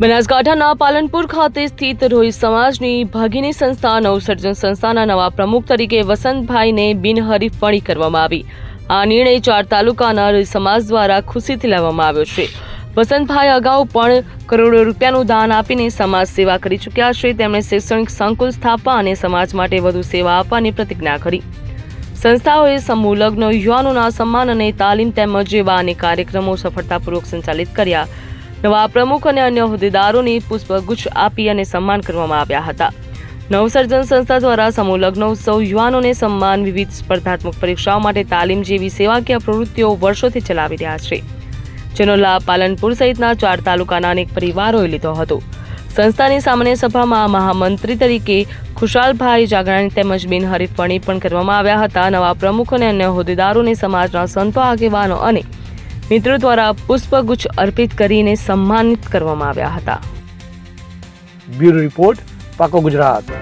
બનાસકાંઠાના પાલનપુર ખાતે સ્થિત રોહિત સમાજની ભાગીની સંસ્થા નવસર્જન સંસ્થાના નવા પ્રમુખ તરીકે વસંતભાઈને બિનહરીફ વણી કરવામાં આવી. આ નિર્ણય ચાર તાલુકાના રોહિત સમાજ દ્વારા ખુશીથી લેવામાં આવ્યો છે. વસંતભાઈ અગાઉ પણ કરોડો રૂપિયાનું દાન આપીને સમાજ સેવા કરી ચૂક્યા છે. તેમણે શૈક્ષણિક સંકુલ સ્થાપવા અને સમાજ માટે વધુ સેવા આપવાની પ્રતિજ્ઞા કરી. સંસ્થાઓએ સમૂહ લગ્ન, યુવાનોના સન્માન અને તાલીમ તેમજ જેવા અનેક કાર્યક્રમો સફળતાપૂર્વક સંચાલિત કર્યા. નવા પ્રમુખ અને અન્ય હોદ્દેદારોની પુષ્પગુચ્છ આપી અને સન્માન કરવામાં આવ્યા હતા. નવસર્જન સંસ્થા દ્વારા સમૂહ લગ્ન ઉત્સવ યુવાનોને સન્માન, વિવિધ સ્પર્ધાત્મક પરીક્ષાઓ માટે તાલીમ જેવી સેવાકીય પ્રવૃત્તિઓ વર્ષોથી ચલાવી રહ્યા છે. જેનો લાભ પાલનપુર સહિતના ચાર તાલુકાના અનેક પરિવારોએ લીધો હતો. સંસ્થાની સામાન્ય સભામાં મહામંત્રી તરીકે ખુશાલભાઈ જાગરાણી તેમજ બિનહરીફ વણી પણ કરવામાં આવ્યા હતા. નવા પ્રમુખ અને અન્ય હોદ્દેદારોને સમાજના સંતો, આગેવાનો અને મિત્રો દ્વારા પુષ્પગુચ્છ અર્પિત કરીને સન્માનિત કરવામાં આવ્યા હતા. બ્યુરો રિપોર્ટ પાકો ગુજરાત.